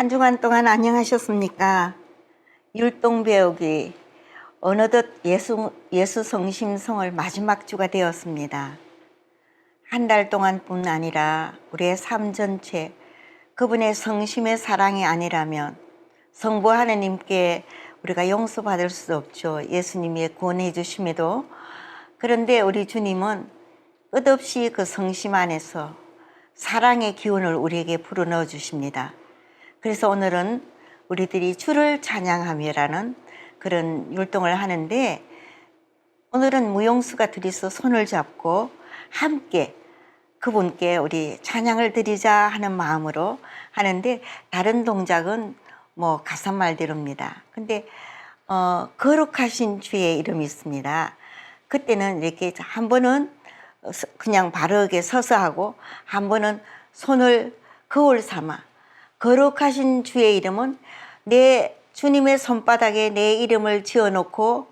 한 주간 동안 안녕하셨습니까? 율동 배우기 어느덧 예수, 예수 성심성을 마지막 주가 되었습니다. 한 달 동안뿐 아니라 우리의 삶 전체 그분의 성심의 사랑이 아니라면 성부 하나님께 우리가 용서받을 수 없죠. 예수님이 구원해 주심에도 그런데 우리 주님은 끝없이 그 성심 안에서 사랑의 기운을 우리에게 불어넣어 주십니다. 그래서 오늘은 우리들이 주를 찬양하며라는 그런 율동을 하는데 오늘은 무용수가 둘이서 손을 잡고 함께 그분께 우리 찬양을 드리자 하는 마음으로 하는데 다른 동작은 뭐 가사말대로입니다. 근데 어, 거룩하신 주의 이름이 있습니다. 그때는 이렇게 한 번은 서- 그냥 바르게 서서 하고 한 번은 손을 거울 삼아 거룩하신 주의 이름은 내 주님의 손바닥에 내 이름을 지어놓고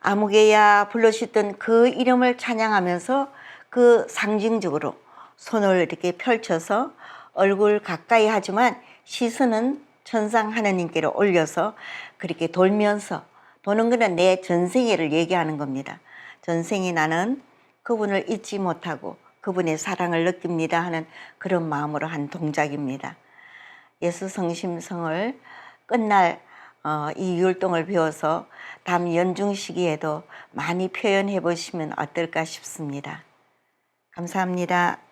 아무개야 불러주던 그 이름을 찬양하면서 그 상징적으로 손을 이렇게 펼쳐서 얼굴 가까이 하지만 시선은 천상 하나님께로 올려서 그렇게 돌면서 도는 거는 내 전생애를 얘기하는 겁니다. 전생에 나는 그분을 잊지 못하고 그분의 사랑을 느낍니다 하는 그런 마음으로 한 동작입니다. 예수 성심성을 끝날 어, 이 율동을 배워서 다음 연중 시기에도 많이 표현해 보시면 어떨까 싶습니다. 감사합니다.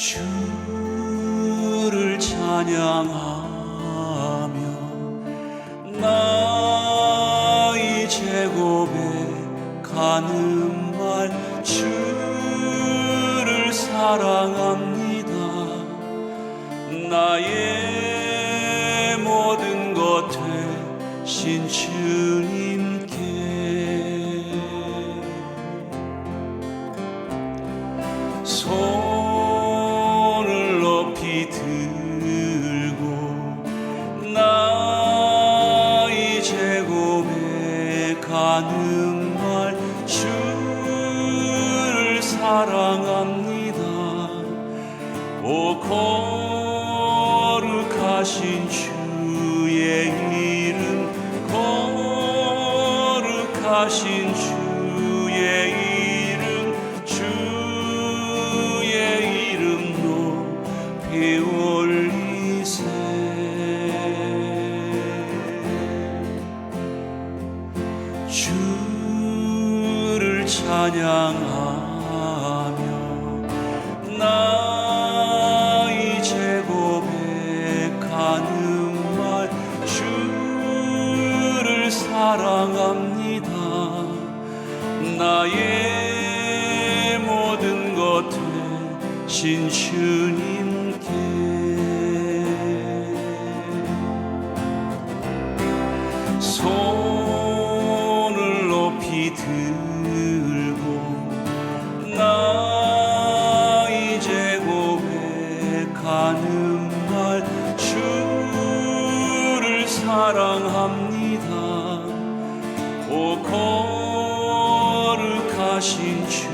주를 찬양하며 나의 제곱에 가는 말 주를 사랑합니다. 나의 모든 것 되신 주님께. 손 가는 말 주를 사랑합니다. 거룩하신 주의 이름 찬양하며 나의 제곱에 가는 말 주를 사랑합니다. 나의 모든 것 되신 주님께 손을 높이 들 사랑합니다. 오 거룩하신 주